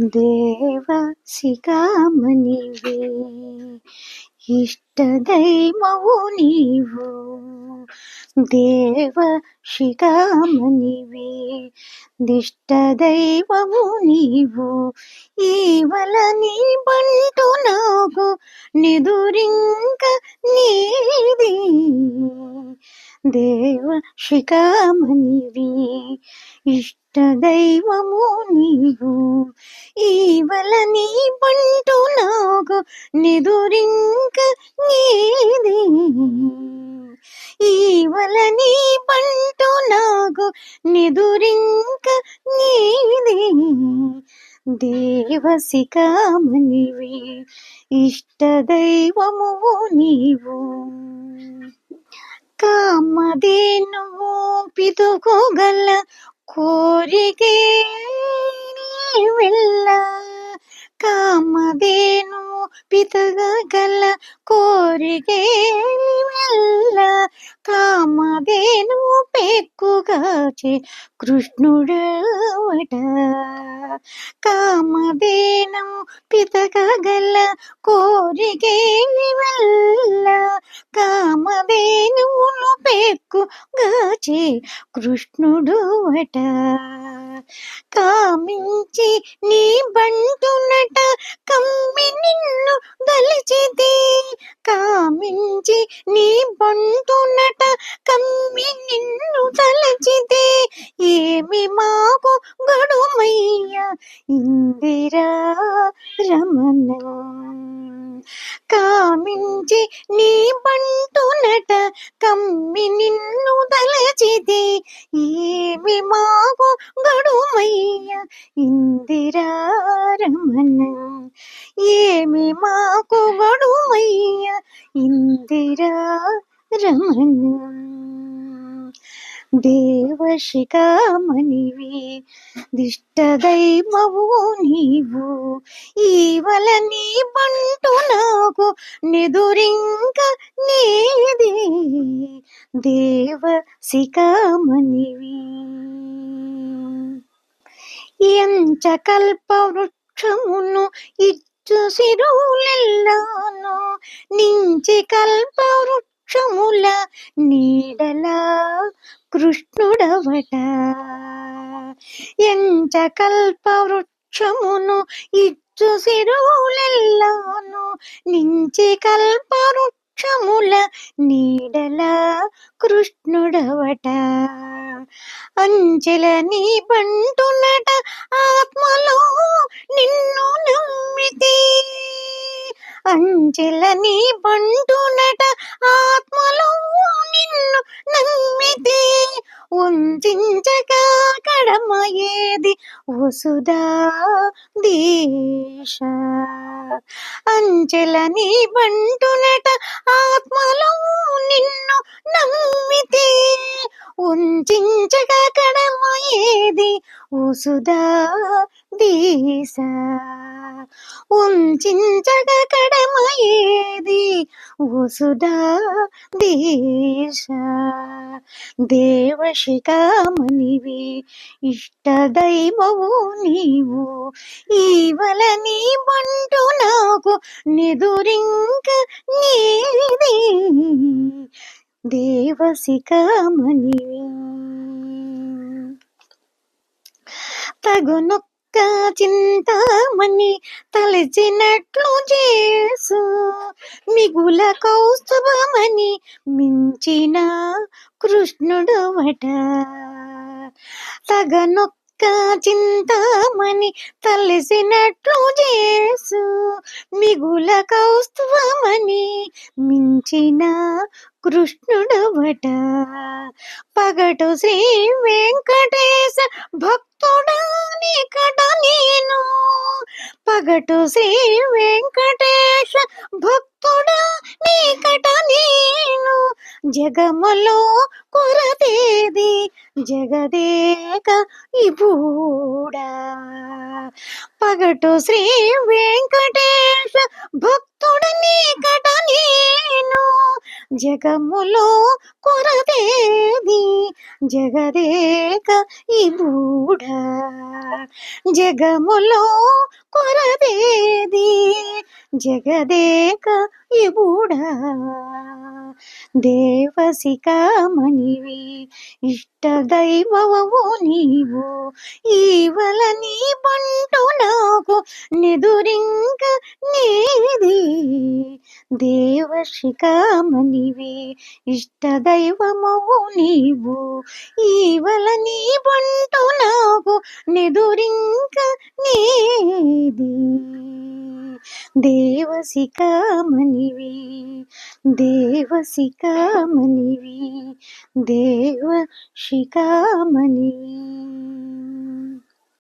దేవ శిఖామణివే ఇష్టదైవము నీవు దేవ శిఖామణివే దిష్టదైవము నీవు ఈవల నీ బంటు నాకు నిదురింక నీది దేవ శిఖామణివే ఇష్ట ఇష్ట దైవము నీవు. ఈవల నీ పంటు నాకు నిదురింక నీది. ఈవల నీ పంటు నాకు నిదురింక నీది. దేవసికామనివి ఇష్ట దైవము నీవు. కామదేను పితుకోగల కోరికే వెళ్ళ కామధేను పితగల కోరికే వెళ్ళ కామధేను పెక్కుగాచే కృష్ణుడవట. కామధేను పితగల కోరికే వెళ్ళ కామధేనువులు పెక్కుగాచే కృష్ణుడు అట కామించి నీ బంటునట కమ్మి నిన్ను దలిచితే కామించి నీ బంటునట కమ్మి నిన్ను తలచితే ఏమి మాకు గడుమయ్య? ఇందిరా రమణ కామించి నీ బంటునట కమ్మి నిన్ను తలచితే ఏమి మాకు గడుమయ్య? ఇందిరా రమణ ఏమి మాకు గడుమయ్య? ఇందిరా రమణ దేవశిఖామణివి దిష్టదైవము నీవు. ఈవల నీ బంటు నాకు నిదురింక నీది. దేవ శిఖామణివి ఎంచ కల్ప వృక్షమును ఇచ్చు సిరులెల్లాను నించి కల్ప వృక్షముల నీడల కృష్ణుడవట. ఎంచ కల్ప వృక్షమును ఇచ్చు సిరులెల్లాను నించి కల్ప వృక్షముల నీడల కృష్ణుడవట. అంచెల నీ బంటునట ఆత్మలో నిన్ను నమ్మితే అంచెల నీ బంటునట ఆత్మలో నిన్ను నమ్మితే ఉంచక కడమ ఏది వసుదా దేశ అంచెల నీ బంటునట ఆత్మలో నిన్ను నమ్మితే ఉంచక కడమ ఏది వసుదా దేశ ఉంచక కడమ ఏది వసుదా దేశ దేవశిఖామణివి ఇష్టదైవము నీవు ఈవల నీ బంటు నాకు నిదురింక నీది. దేవశిఖామణివి తగునొక్క చింతామణి తలచినట్లు చేసు. మిగుల కౌస్తుభమని మించిన కృష్ణుడవట తగనొక్క చింతామణి తలసినట్లు చేసు మిగుల కౌస్తవమని మించిన కృష్ణుడవట. పగటు శ్రీ వెంకటేశ భక్తుడా నీకట నేను. పగటు శ్రీ వెంకటేశ భక్తుడా నీకట నేను. జగములో కొరత జగదేక ఇబూడా పగటు శ్రీ వెంకటేశ భక్తు చూడని కట నేను. జగములో కొరదేది జగదేక ఈ జగములో కొరదేది జగదేక ఈ దేవసికామణివి ఇష్ట దైవవు నీవు ఈవల నీ పంటు నాకు నిదురింక నీది. దేవశిఖామణివి ఇష్ట దైవమవు నీవు ఈవల నీ పంటు నాకు నిదురింక నీది. దేవసికామణివి దేవసికామణివి దేవ శిఖామణివి